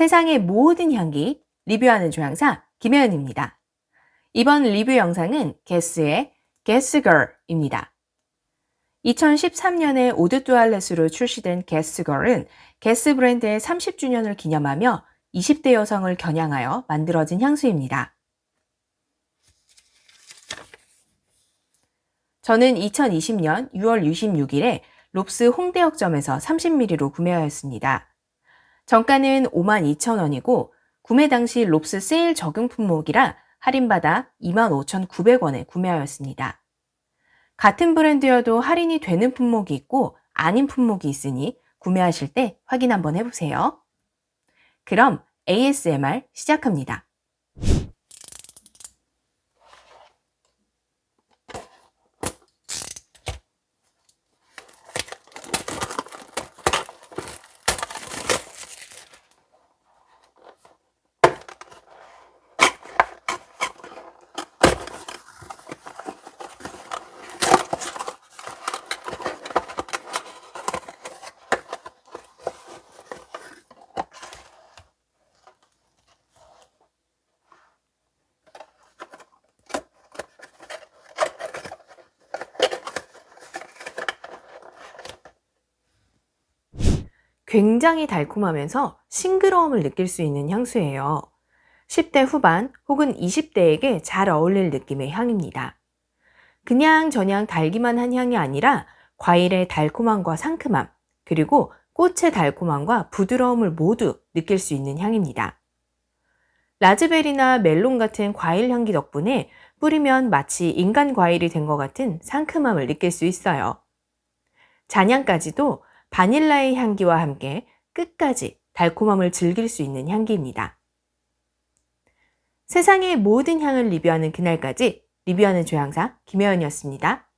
세상의 모든 향기 리뷰하는 조향사 김혜연입니다. 이번 리뷰 영상은 게스의 게스걸입니다. 2013년에 오드 뚜알렛으로 출시된 게스걸은 게스 브랜드의 30주년을 기념하며 20대 여성을 겨냥하여 만들어진 향수입니다. 저는 2020년 6월 26일에 롭스 홍대역점에서 30ml로 구매하였습니다. 정가는 52,000원이고 구매 당시 롭스 세일 적용 품목이라 할인받아 25,900원에 구매하였습니다. 같은 브랜드여도 할인이 되는 품목이 있고 아닌 품목이 있으니 구매하실 때 확인 한번 해보세요. 그럼 ASMR 시작합니다. 굉장히 달콤하면서 싱그러움을 느낄 수 있는 향수예요. 10대 후반 혹은 20대에게 잘 어울릴 느낌의 향입니다. 그냥 저냥 달기만 한 향이 아니라 과일의 달콤함과 상큼함, 그리고 꽃의 달콤함과 부드러움을 모두 느낄 수 있는 향입니다. 라즈베리나 멜론 같은 과일 향기 덕분에 뿌리면 마치 인간 과일이 된 것 같은 상큼함을 느낄 수 있어요. 잔향까지도 바닐라의 향기와 함께 끝까지 달콤함을 즐길 수 있는 향기입니다. 세상의 모든 향을 리뷰하는 그날까지 리뷰하는 조향사 김혜연이었습니다.